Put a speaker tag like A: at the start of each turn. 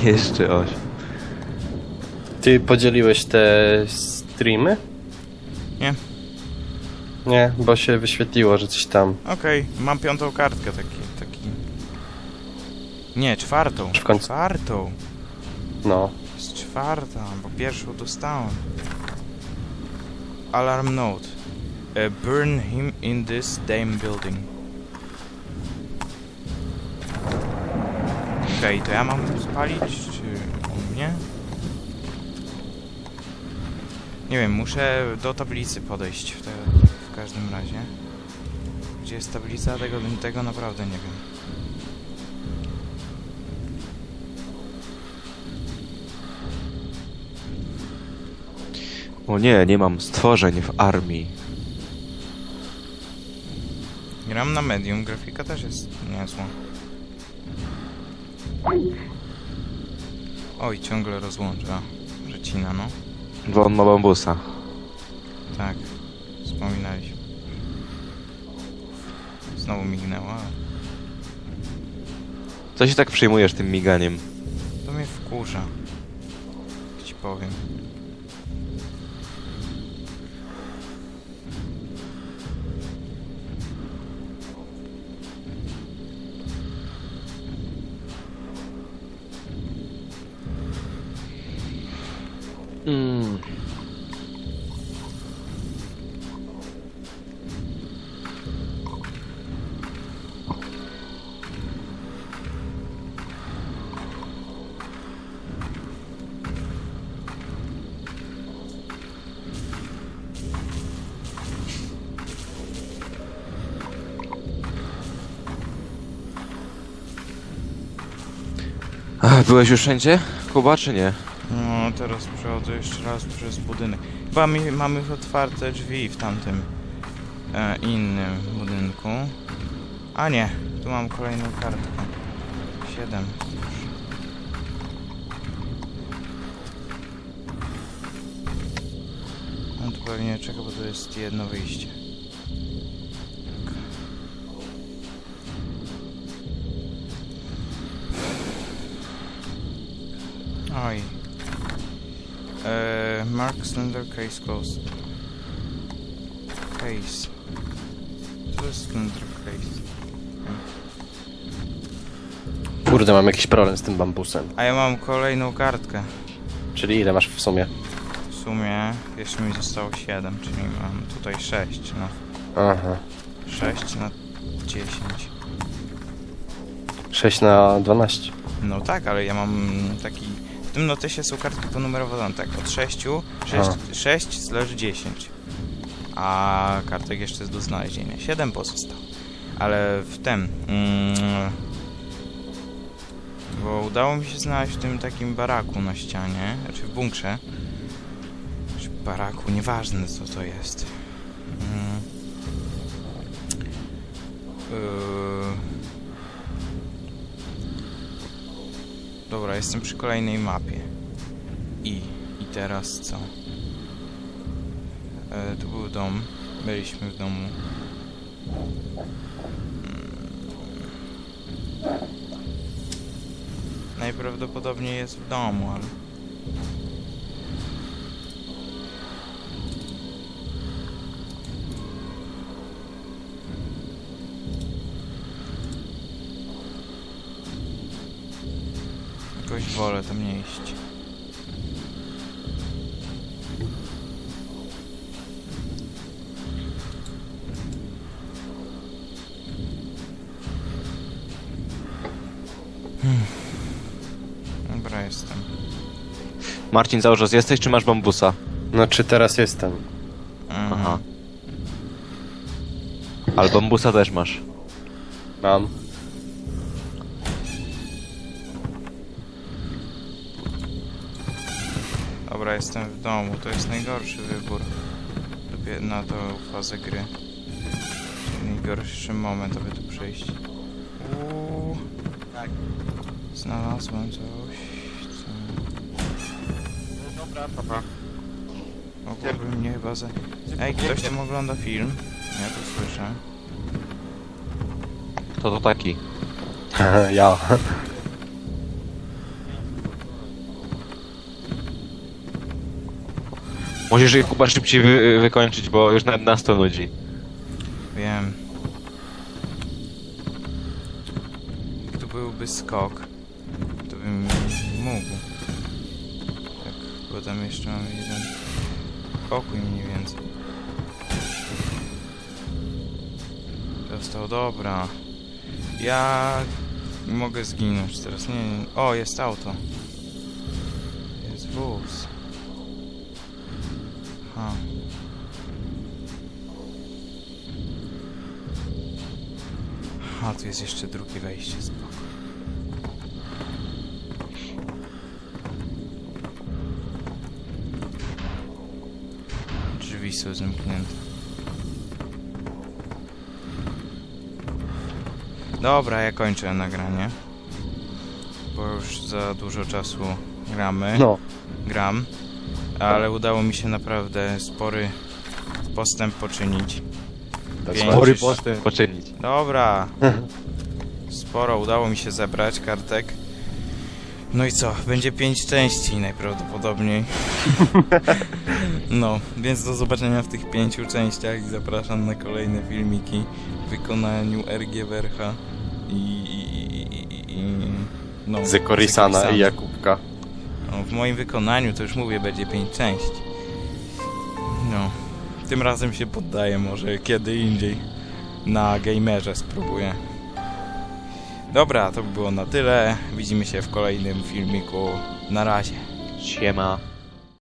A: Jeszcze oś.
B: Ty podzieliłeś te streamy?
C: Nie.
B: Nie, bo się wyświetliło, że coś tam.
C: Okej, mam piątą kartkę, taki, taki... Nie, czwartą.
B: W końcu-
C: Czwartą.
B: No.
C: Jest czwarta, bo pierwszą dostałem. Alarm note. Uh, burn him in this damn building. Okej, to ja mam spalić, czy u mnie? Nie wiem, muszę do tablicy podejść w, te, w każdym razie. Gdzie jest tablica? Tego, tego naprawdę nie wiem.
A: O nie, nie mam stworzeń w armii.
C: Gram na medium, grafika też jest niezła. Oj, ciągle rozłącza. Recina, no.
A: Bo on ma bambusa.
C: Tak. Wspominaliśmy. Znowu mignęła.
A: Co się tak przejmujesz tym miganiem?
C: To mnie wkurza. Jak ci powiem.
A: Mm. Byłeś już wszędzie? Kuba, czy nie?
C: Teraz przechodzę jeszcze raz przez budynek. Chyba mi, mamy otwarte drzwi w tamtym e, innym budynku. A nie, tu mam kolejną kartkę. Siedem. On tu pewnie czeka, bo to jest jedno wyjście. Eee, Mark Slender Case Closed. Case. To jest Slender Case?
B: Kurde, mam jakiś problem z tym bambusem.
C: A ja mam kolejną kartkę.
B: Czyli ile masz w sumie?
C: W sumie jeszcze mi zostało 7, czyli mam tutaj 6. No,
B: Aha.
C: 6 na 10.
B: 6 na 12.
C: No tak, ale ja mam taki... W tym notesie są kartki ponumerowane tak, od 6, 6,
B: Aha.
C: 6 slash 10. A kartek jeszcze jest do znalezienia. 7 pozostało. Ale w tym... Mm, bo udało mi się znaleźć w tym takim baraku na ścianie, znaczy w bunkrze. Czy baraku, nieważne co to jest. Mm. Yy, Dobra, jestem przy kolejnej mapie. I, i teraz co? E, tu był dom. Byliśmy w domu. Mm. Najprawdopodobniej jest w domu, ale... Jakoś wolę tam nie iść. Hmm. Dobra, jestem.
A: Marcin, założę, jesteś czy masz bambusa?
B: No czy teraz jestem?
C: Mhm.
A: Aha. Ale bambusa też masz.
B: Mam.
C: Dobra, jestem w domu. To jest najgorszy wybór na tą fazę gry. Najgorszy moment, aby tu przyjść. Uuu.
D: Tak.
C: Znalazłem coś. Co...
D: Dobra, papa.
C: Mogłoby mnie chyba za... Ej, ktoś tam ogląda film? Ja to słyszę.
A: To to taki.
B: ja.
A: Musisz je Kuba szybciej wy, wykończyć, bo już nawet nas to nudzi.
C: Wiem. Jak tu byłby skok, to bym mógł. Tak, bo tam jeszcze mamy jeden pokój mniej więcej. Dostał, dobra. Ja mogę zginąć teraz. Nie, nie. O, jest auto. Jest wóz. A, tu jest jeszcze drugie wejście, spoko. Drzwi są zamknięte. Dobra, ja kończę nagranie. Bo już za dużo czasu gramy.
B: No.
C: Gram. Ale udało mi się naprawdę spory postęp poczynić.
B: Tak
C: Pięć.
A: Spory postęp poczynić.
C: Dobra. Sporo udało mi się zebrać kartek. No i co? Będzie pięć części najprawdopodobniej. No, więc do zobaczenia w tych pięciu częściach i zapraszam na kolejne filmiki w wykonaniu RG Wercha i, i, i, i, i no,
B: Zekorisana
C: Zekorisana.
B: i Jakubka.
C: No, w moim wykonaniu to już mówię, będzie pięć części. No, tym razem się poddaję, może kiedy indziej na gamerze spróbuję. Dobra, to by było na tyle. Widzimy się w kolejnym filmiku. Na razie.
A: Siema.